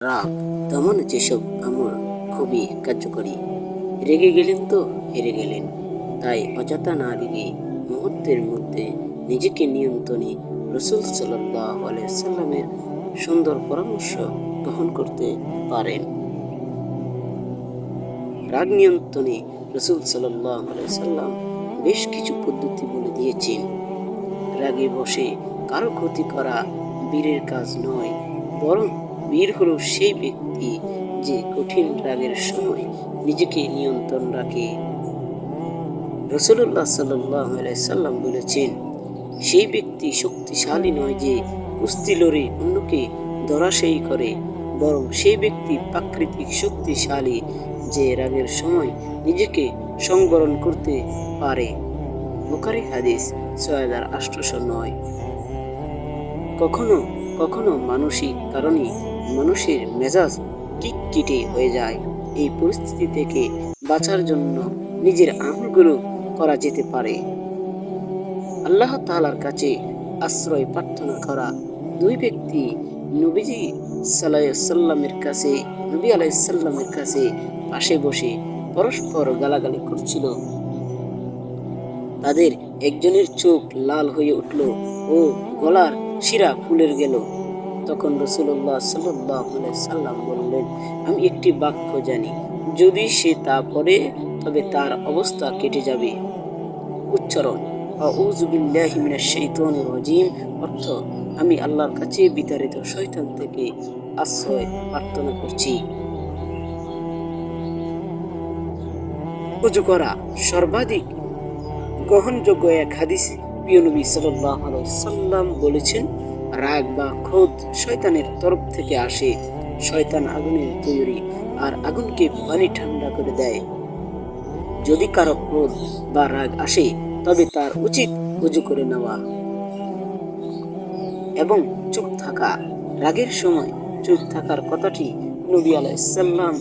রাগ তেমন যেসব আমল খুবই কার্যকরী। রেগে গেলেন তো, হেরে গেলেন। তাই অযথা না রেগে মুহূর্তের মধ্যে নিজেকে নিয়ন্ত্রণে রসুল সাল্লাহ সাল্লামের সুন্দর পরামর্শ গ্রহণ করতে পারেন। রাগ নিয়ন্ত্রণে রসুল সাল্লাহ সাল্লাম বেশ কিছু পদ্ধতি বলে দিয়েছেন। রাগে বসে কারও ক্ষতি করা বীরের কাজ নয়, বরং বীর হলো সেই ব্যক্তি যে কঠিন রাগের সময় নিজেকে নিয়ন্ত্রণ রাখে। রসুল্লাহ সাল্লাম বলেছেন, সেই ব্যক্তি শক্তিশালী নয় যে কুস্তি লড়ে অন্যকে ধরাশায়ী করে, বরং সেই ব্যক্তি প্রাকৃতিক শক্তিশালী যে রাগের সময় নিজেকে সংবরণ করতে পারে। বুখারি হাদিস ছয় হাজার নয়। কখনো কখনো মানসিক কারণে মানুষের মেজাজ কিটকিটে হয়ে যায়। এই পরিস্থিতি থেকে বাঁচার জন্য নিজের আমলগুলো করা যেতে পারে। আল্লাহ তাআলার কাছে আশ্রয় প্রার্থনা করা দুই ব্যক্তি নবীজি সাল্লামের কাছে, নবী আলাইসাল্লামের কাছে পাশে বসে পরস্পর গালাগালি করছিল। তাদের একজনের চোখ লাল হয়ে উঠল ও গলার শিরা ফুলের গেল। তখন রসুল্লাহ সাল্লাহ সাল্লাম বললেন, আমি একটি বাক্য জানি, যদি সে তা পড়ে, তবে তার অবস্থা কেটে যাবে। উচ্চারণ অর্থ, আমি আল্লাহর কাছে বিতাড়িত থেকে আশ্রয় প্রার্থনা করছি। উজু করা সর্বাধিক গ্রহণযোগ্য এক হাদিস প্রিয় নবী সাল্লাম বলেছেন রাগ বা ক্রোধ শয়তানের তরফ থেকে আসে। শয়তান আগুনের তৈরি আর আগুনকে পানি ঠান্ডা করে দেয়। যদি কারও ক্রোধ বা রাগ আসে, তবে তার উচিত উজু করে নেওয়া। এবং চুপ থাকা। রাগের সময় চুপ থাকার কথাটি নবী আলাইসাল্লাম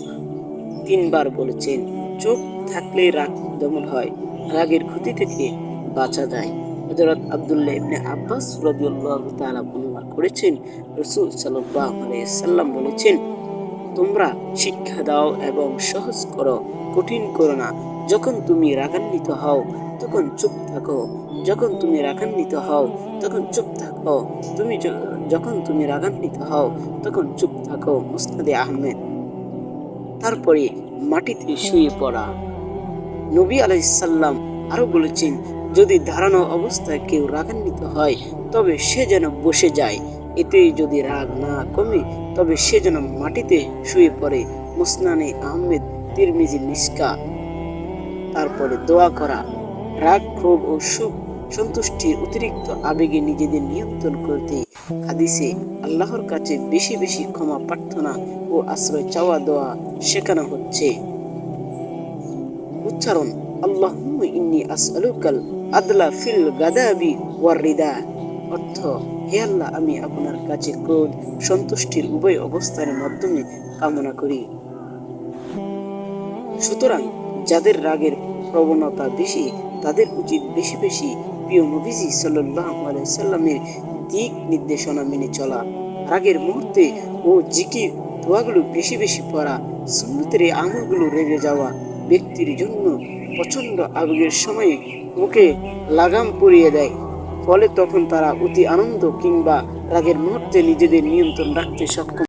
তিনবার বলেছেন। চুপ থাকলে রাগ দমন হয়। রাগের ক্ষতি থেকে বাঁচা যায়। হযরত আব্দুল্লাহ ইবনে আব্বাস রাদিয়াল্লাহু তাআলা বর্ণনা করেছেন, রাসূল আলাইহি সাল্লাম বলেছেন, তোমরা শিক্ষা দাও এবং সহজ করো, কঠিন করো না। যখন তুমি রাগান্বিত হও, তখন চুপ থাকো। যখন তুমি রাগান্বিত হও, তখন চুপ থাকো। তুমি যখন তুমি রাগান্বিত হও, তখন চুপ থাকো। মুস্তাদে আহমেদ। তারপরে মাটিতে শুয়ে পড়া। নবী আলাইসাল্লাম আরও বলেছেন যদি দাঁড়ানো অবস্থায় কেউ রাগান্বিত হয়, তবে সে যেন বসে যায়। এতে যদি রাগ না কমে, তবে সে যেন মাটিতে শুয়ে পড়ে। মুসনানে আহমেদ তিরমিজি নিষ্কা। তারপরে দোয়া করা। রাগ, ক্ষোভ ও সুখ সন্তুষ্টির অতিরিক্ত আবেগে নিজেদের নিয়ন্ত্রণ করতে। হাদিসে আল্লাহর কাছে বেশি বেশি ক্ষমা, প্রার্থনা ও আশ্রয় চাওয়া দোয়া শেখানো হচ্ছে। উচ্চারণ আল্লাহ ইন্নি আসআলুকাল আদলা ফিল গাদাবি ওয়ার রিদা অর্থ, হে আল্লাহ, আমি আপনার কাছে ক্রোধ, সন্তুষ্টির উভয় অবস্থানের মাধ্যমে কামনা করি। সুতরাং যাদের রাগের প্রবণতা বেশি, তাদের উচিত বেশি বেশি প্রিয় নবীজি আলাইহি সাল্লামের দিক নির্দেশনা মেনে চলা। রাগের মুহূর্তে ও জিকির দোয়াগুলো বেশি বেশি পড়া, সুন্নতের আমলগুলো রেগে যাওয়া ব্যক্তির জন্য প্রচণ্ড আবেগের সময়ে মুখে লাগাম পরিয়ে দেয়। ফলে তখন তারা অতি আনন্দ কিংবা রাগের মুহূর্তে নিজেদের নিয়ন্ত্রণ রাখতে সক্ষম